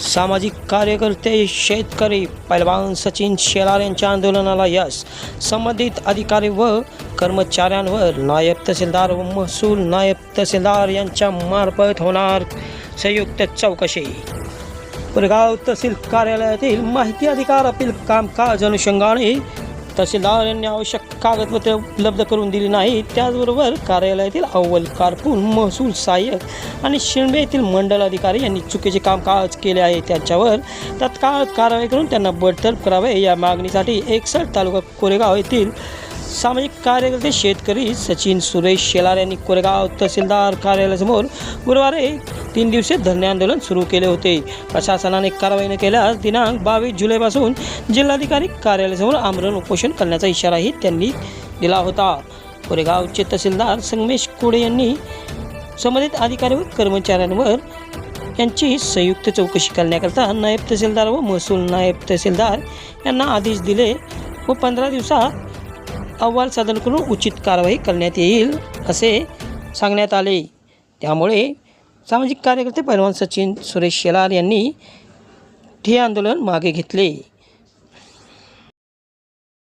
सामाजिक कार्यकर्ते शेतकरी पैलवान सचिन शेलार यांच्या आंदोलनाला यश संबंधित अधिकारी व कर्मचाऱ्यांवर नायब तहसीलदार व महसूल नायब तहसीलदार यांच्या मार्फत होणार संयुक्त चौकशी. पुरगाव तहसील कार्यालयातील माहिती अधिकार अपील कामकाज अनुषंगाने तहसीलदार यांनी आवश्यक कागदपत्रे उपलब्ध करून दिली नाही. त्याचबरोबर कार्यालयातील अव्वल कारकून महसूल सहाय्यक आणि शिंडे येथील मंडल अधिकारी यांनी चुकीचे काम कामकाज केले आहे. त्यांच्यावर तत्काळ कारवाई करून त्यांना बडतर्फ करावे. या मागणीसाठी एकसठ तालुका कोरेगाव येथील सामाजिक कार्यकर्ते शेतकरी सचिन सुरेश शेलार यांनी कोरेगाव तहसीलदार कार्यालयासमोर गुरुवारी तीन दिवसीय धरणे आंदोलन सुरू केले होते. प्रशासनाने कारवाई न केल्यास दिनांक बावीस जुलैपासून जिल्हाधिकारी कार्यालयासमोर आमरण उपोषण करण्याचा इशाराही त्यांनी दिला होता. कोरेगावचे तहसीलदार संगमेश कोडे यांनी संबंधित अधिकारी व कर्मचाऱ्यांवर यांची संयुक्त चौकशी करण्याकरता नायब तहसीलदार व महसूल नायब तहसीलदार यांना आदेश दिले व पंधरा दिवसात अहवाल सादर करून उचित कारवाई करण्यात येईल असे सांगण्यात आले. त्यामुळे सामाजिक कार्यकर्ते पैलवान सचिन सुरेश शेलार यांनी ठिय्या आंदोलन मागे घेतले.